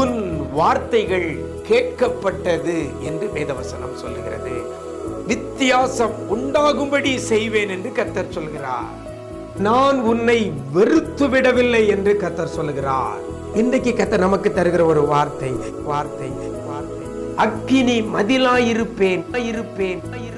உன் வார்த்தைகள் கேட்கப்பட்டது என்று வேதவசனம் சொல்லுகிறது. வித்தியாசம் உண்டாகும்படி செய்வேன் என்று கத்தர் சொல்கிறார். நான் உன்னை வெறுத்து விடவில்லை என்று கத்தர் சொல்லுகிறார். இன்றைக்கு கத்தர் நமக்கு தருகிற ஒரு வார்த்தை வார்த்தை வார்த்தை. அக்கினி மதிலாயிருப்பேன் இருப்பேன் இருப்பேன்.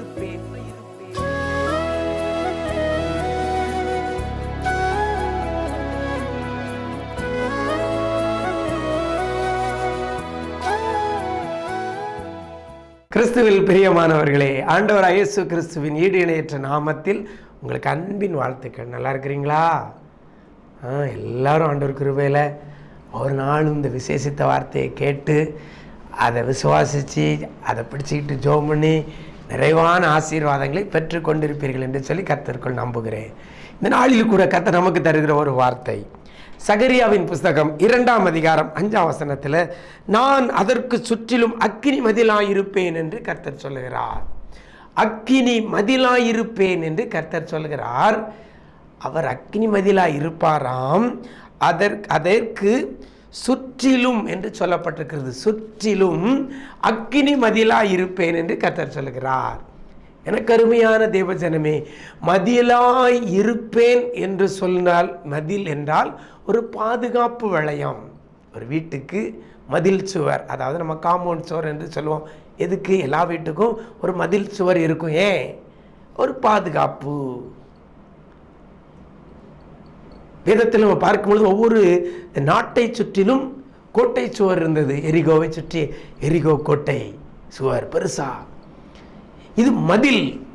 கிறிஸ்துவில் பிரியமானவர்களே ஆண்டவர் அயேசு கிறிஸ்துவின் ஈடு இணையற்ற நாமத்தில் உங்களுக்கு அன்பின் வாழ்த்துக்கள். நல்லா இருக்கிறீங்களா? ஆ எல்லாரும் ஆண்டவர் கிருபையில் ஒரு நாளும் இந்த விசேஷித்த வார்த்தையை கேட்டு அதை விசுவாசித்து அதை பிடிச்சிக்கிட்டு ஜோம் பண்ணி நிறைவான ஆசீர்வாதங்களை பெற்று கொண்டிருப்பீர்கள் என்று சொல்லி கத்தருக்குள் நம்புகிறேன். இந்த நாளில் கூட கத்தை நமக்கு தருகிற ஒரு வார்த்தை. சகரியாவின் புஸ்தகம் இரண்டாம் அதிகாரம் அஞ்சாம் வசனத்தில் நான் அதற்கு சுற்றிலும் அக்கினி மதிலாயிருப்பேன் என்று கர்த்தர் சொல்லுகிறார். அக்கினி மதிலாயிருப்பேன் என்று கர்த்தர் சொல்கிறார் அவர் அக்கினி மதிலாக இருப்பாராம் அதற்கு அதற்கு சுற்றிலும் என்று சொல்லப்பட்டிருக்கிறது. சுற்றிலும் அக்கினி மதிலாக இருப்பேன் என்று கர்த்தர் சொல்லுகிறார். எனக்கு அருமையான தேவஜனமே மதிலாய் இருப்பேன் என்று சொன்னால் மதில் என்றால் ஒரு பாதுகாப்பு வளையம். ஒரு வீட்டுக்கு மதில் சுவர் அதாவது நம்ம காம்பவுண்ட் சுவர் என்று சொல்லுவோம். எதுக்கு? எல்லா வீட்டுக்கும் ஒரு மதில் சுவர் இருக்கும். ஏன்? ஒரு பாதுகாப்பு. வேதத்தில் நம்ம பார்க்கும்பொழுது ஒவ்வொரு நாட்டை சுற்றிலும் கோட்டை சுவர் இருந்தது. எரிகோவை சுற்றி எரிகோ கோட்டை சுவர் பெருசா. இது மதில்.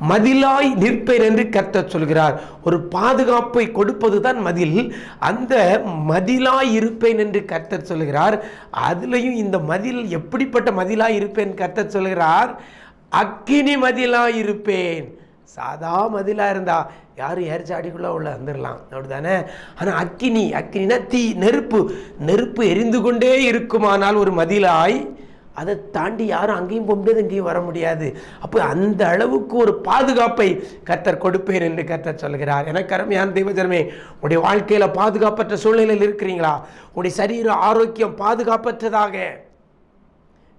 மதிலாய் நிற்பேன் என்று கர்த்தர் சொல்கிறார். ஒரு பாதுகாப்பை கொடுப்பது தான் மதில். அந்த மதிலாய் இருப்பேன் என்று கர்த்தர் சொல்கிறார். அதுலேயும் இந்த மதில் எப்படிப்பட்ட மதிலாய் இருப்பேன் கர்த்தர் சொல்கிறார். அக்கினி மதிலாய் இருப்பேன். சாதா மதிலாக இருந்தா யாரும் ஏறிச்சு அடிக்குள்ளே உள்ள வந்துடலாம் அப்படிதானே ஆனால் அக்கினி அக்கினா தீ நெருப்பு. நெருப்பு எரிந்து கொண்டே இருக்குமானால் ஒரு மதிலாய் அதை தாண்டி யாரும் அங்கேயும் போக முடியாது இங்கேயும் வர முடியாது. அப்போ அந்த அளவுக்கு ஒரு பாதுகாப்பை கர்த்தர் கொடுப்பேன் என்று கர்த்தர் சொல்கிறார். எனக்கு அருமையான தெய்வஜனமே உடைய வாழ்க்கையில் பாதுகாப்பற்ற சூழ்நிலையில் இருக்கிறீங்களா? உடைய சரீர ஆரோக்கியம் பாதுகாப்பற்றதாக.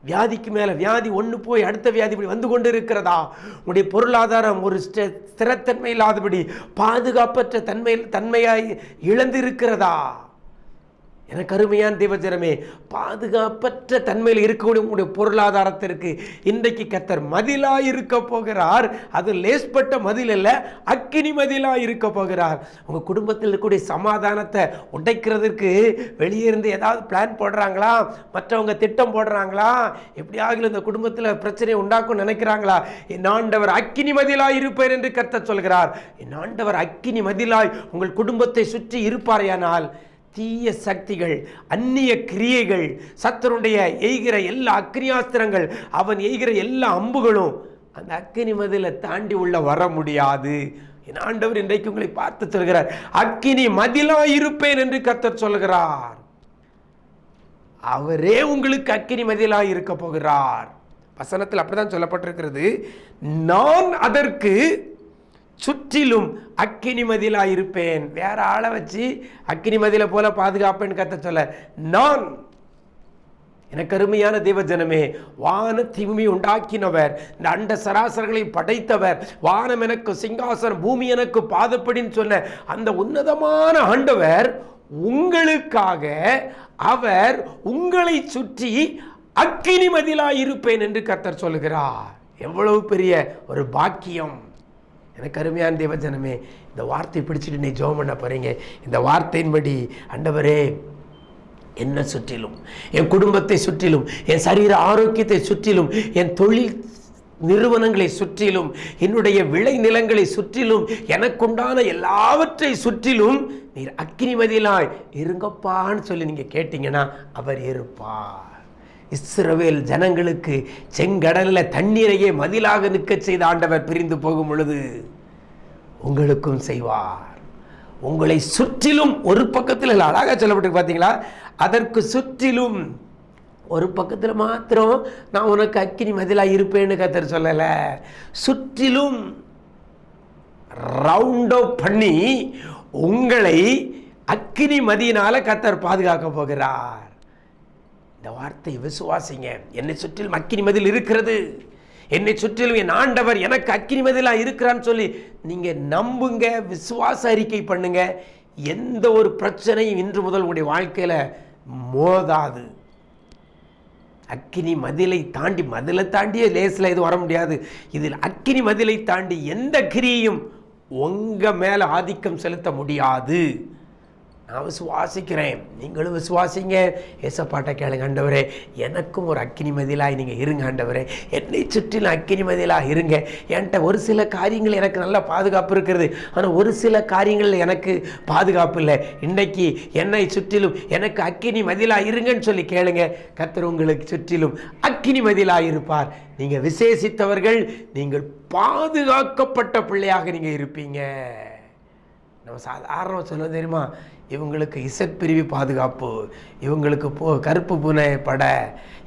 வியாதிக்கு மேலே வியாதி ஒன்று போய் அடுத்த வியாதி இப்படி வந்து கொண்டு இருக்கிறதா? உடைய பொருளாதாரம் ஒரு ஸ்திரத்தன்மை இல்லாதபடி பாதுகாப்பற்ற தன்மை தன்மையாய் இழந்திருக்கிறதா? எனக்கு அருமையான தேவஜனமே பாதுகாப்பற்ற தன்மையில் இருக்கக்கூடிய உங்களுடைய பொருளாதாரத்திற்கு இன்றைக்கு கத்தர் மதிலாக இருக்க போகிறார். அது லேஸ்பட்ட மதில் இல்லை அக்கினி மதிலாக இருக்க போகிறார். உங்கள் குடும்பத்தில் இருக்கக்கூடிய சமாதானத்தை உடைக்கிறதுக்கு வெளியே இருந்து ஏதாவது பிளான் போடுறாங்களா? மற்றவங்க திட்டம் போடுறாங்களா? எப்படியாகிலும் இந்த குடும்பத்தில் பிரச்சனையை உண்டாக்கும் நினைக்கிறாங்களா? என் ஆண்டவர் அக்கினி மதிலாக இருப்பார் என்று கத்த சொல்கிறார். என் ஆண்டவர் அக்கினி மதிலாய் உங்கள் குடும்பத்தை சுற்றி இருப்பாரையானால் தீய சக்திகள் அந்நிய கிரியைகள் சத்தருடைய எய்கிற எல்லா அக்னியாஸ்திரங்கள் அவன் எய்கிற எல்லா அம்புகளும் அந்த அக்கினி மதிலை தாண்டி உள்ள வர முடியாது. என் ஆண்டவர் இன்றைக்கு உங்களை பார்த்து சொல்கிறார் அக்கினி மதிலா இருப்பேன் என்று கத்தர் சொல்கிறார். அவரே உங்களுக்கு அக்கினி மதிலா இருக்க போகிறார். வசனத்தில் அப்படிதான் சொல்லப்பட்டிருக்கிறது. நான் அதற்கு சுற்றிலும் அக்கினி மதிலா இருப்பேன். வேற ஆளை வச்சு அக்கினி மதில போல பாதுகாப்பேன்னு கத்த சொல்ல நான் எனக்கு அருமையான தேவஜனமே வான திமி உண்டாக்கினவர் இந்த அண்ட சராசரங்களை படைத்தவர் வானம் எனக்கு சிங்காசனம் பூமி எனக்கு பாதப்படின்னு சொன்ன அந்த உன்னதமான ஆண்டவர் உங்களுக்காக அவர் உங்களை சுற்றி அக்கினி மதிலாய் இருப்பேன் என்று கத்தர் சொல்கிறார் எவ்வளவு பெரிய ஒரு பாக்கியம். எனக்கு அருமையான தேவஜனமே இந்த வார்த்தை பிடிச்சிட்டு நீ ஜோம் பண்ண போகிறீங்க இந்த வார்த்தையின்படி அண்டவரே என்னை சுற்றிலும் என் குடும்பத்தை சுற்றிலும் என் சரீர ஆரோக்கியத்தை சுற்றிலும் என் தொழில் நிறுவனங்களை சுற்றிலும் என்னுடைய விளை நிலங்களை சுற்றிலும் எனக்குண்டான எல்லாவற்றை சுற்றிலும் நீர் அக்னிமதியிலாய் இருங்கப்பான்னு சொல்லி நீங்கள் கேட்டிங்கன்னா அவர் இருப்பார். இஸ்ரவேல் ஜனங்களுக்கு செங்கடலில் தண்ணீரையே மதிலாக நிற்கச் செய்த ஆண்டவர் பிரிந்து போகும் பொழுது உங்களுக்கும் செய்வார். உங்களை சுற்றிலும் ஒரு பக்கத்தில் இல்லை, அழகா சொல்லப்பட்டு பார்த்தீங்களா? அதற்கு சுற்றிலும் ஒரு பக்கத்தில் மாத்திரம் நான் உனக்கு அக்கினி மதிலாக இருப்பேன்னு கத்தர் சொல்லலை. சுற்றிலும் ரவுண்டோ பண்ணி உங்களை அக்கினி மதியினால கத்தர் பாதுகாக்க போகிறார். இந்த வார்த்தையை விசுவாசிங்க. என்னை சுற்றிலும் அக்கினி மதில் இருக்கிறது. என்னை சுற்றிலும் என் ஆண்டவர் எனக்கு அக்கினி மதிலாக இருக்கிறான்னு சொல்லி நீங்கள் நம்புங்க விசுவாச அறிக்கை பண்ணுங்க. எந்த ஒரு பிரச்சனையும் இன்று முதல் உங்களுடைய வாழ்க்கையில் மோதாது. அக்கினி மதிலை தாண்டி மதிலை தாண்டியே லேசில் எதுவும் வர முடியாது. இதில் அக்கினி மதிலை தாண்டி எந்த கிரியையும் உங்கள் மேலே ஆதிக்கம் செலுத்த முடியாது. நான் விசுவாசிக்கிறேன். நீங்களும் விசுவாசிங்க. ஏசப்பாட்டை கேளுங்க ஆண்டவரே. எனக்கும் ஒரு அக்கினி மதிலாக நீங்கள் இருங்க ஆண்டவரே. என்னை சுற்றிலும் அக்கினி மதிலாக இருங்க. என்கிட்ட ஒரு சில காரியங்கள் எனக்கு நல்ல பாதுகாப்பு இருக்கிறது ஆனால் ஒரு சில காரியங்கள் எனக்கு பாதுகாப்பு இல்லை. இன்னைக்கு என்னை சுற்றிலும் எனக்கு அக்கினி மதிலாக இருங்கன்னு சொல்லி கேளுங்க. கத்தர் உங்களுக்கு சுற்றிலும் அக்கினி மதிலாக இருப்பார். நீங்கள் விசேஷித்தவர்கள் நீங்கள் பாதுகாக்கப்பட்ட பிள்ளையாக நீங்கள் இருப்பீங்க. நம்ம சாதாரண சொல்ல தெரியுமா? இவங்களுக்கு இசைப்பிரிவு பாதுகாப்பு இவங்களுக்கு போ கருப்பு பூனை படை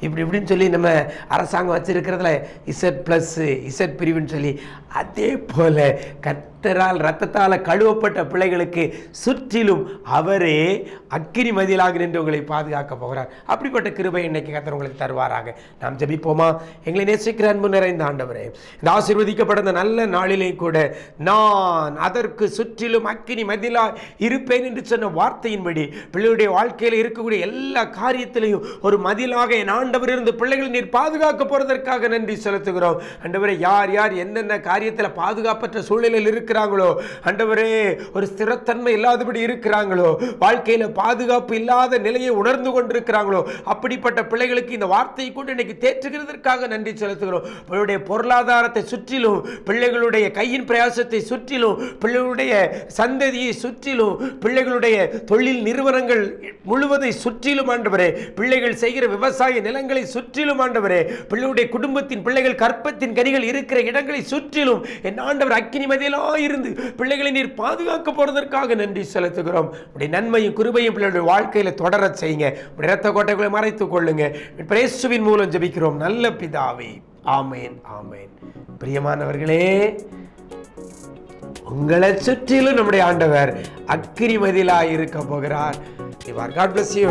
இப்படி இப்படின்னு சொல்லி நம்ம அரசாங்கம் வச்சுருக்கிறதுல இசட் ப்ளஸ்ஸு இசட் பிரிவுன்னு சொல்லி அதே போல் கற் ரத்தரால் ரத்தத்தால் கழுவப்பட்ட பிள்ளைகளுக்கு சுற்றிலும் அவரே அக்கினி மதியலாக நின்று உங்களை பாதுகாக்க போகிறார். அப்படிப்பட்ட கிருபை இன்னைக்கு கத்தர் உங்களுக்கு தருவாராக. நாம் ஜபிப்போமா? எங்களை நேசிக்கிற அன்பு நிறைந்த ஆண்டவரே இந்த ஆசீர்வதிக்கப்பட்ட நல்ல நாளிலே கூட நான் அதற்கு சுற்றிலும் அக்கினி மதிலா இருப்பேன் என்று சொன்ன வார்த்தையின்படி பிள்ளையுடைய வாழ்க்கையில் இருக்கக்கூடிய எல்லா காரியத்திலையும் ஒரு மதிலாக என் ஆண்டவர் இருந்து பிள்ளைகள் நீர் பாதுகாக்க போறதற்காக நன்றி செலுத்துகிறோம். ஆண்டவரே யார் யார் என்னென்ன காரியத்தில் பாதுகாப்பற்ற சூழ்நிலையில் இருக்கிறாங்களோ? ஆண்டவரே ஒரு ஸ்திரத்தன்மை இல்லாதபடி இருக்கிறாங்களோ? வாழ்க்கையில் பாதுகாப்பு இல்லாத நிலையை உணர்ந்து கொண்டிருக்கிறாங்களோ? அப்படிப்பட்ட பிள்ளைகளுக்கு இந்த வார்த்தையை கொண்டு இன்னைக்கு தேற்றுகிறதற்காக நன்றி செலுத்துகிறோம். பிள்ளையுடைய பொருளாதாரத்தை சுற்றிலும் பிள்ளைகளுடைய கையின் பிரயாசத்தை சுற்றிலும் பிள்ளைகளுடைய சந்ததியை சுற்றிலும் பிள்ளைகளுடைய தொழில் நிறுவனங்கள் முழுவதை சுற்றிலும் ஆண்டவரே பிள்ளைகள் செய்கிற விவசாய நிலங்களை சுற்றிலும் ஆண்டவரே பிள்ளையுடைய குடும்பத்தின் பிள்ளைகள் கற்பத்தின் கனிகள் இருக்கிற இடங்களை சுற்றிலும் என் ஆண்டவர் அக்கினி மதியலா இருந்து பிள்ளைகளை நீர் பாதுகாக்க போறதற்காக நன்றி செலுத்துகிறோம். உடைய நன்மையும் குருபையும் பிள்ளைகளுடைய வாழ்க்கையில தொடர செய்யுங்க. உடைய இரத்த கோட்டைகளை மறைத்துக் கொள்ளுங்க. பிரேசுவின் மூலம் ஜபிக்கிறோம். நல்ல பிதாவே. ஆமேன் ஆமேன். பிரியமானவர்களே உங்களை சுற்றிலும் நம்முடைய ஆண்டவர் அக்கினி மதிலாய் இருக்க போகிறார் காட் பிளஸ் யூ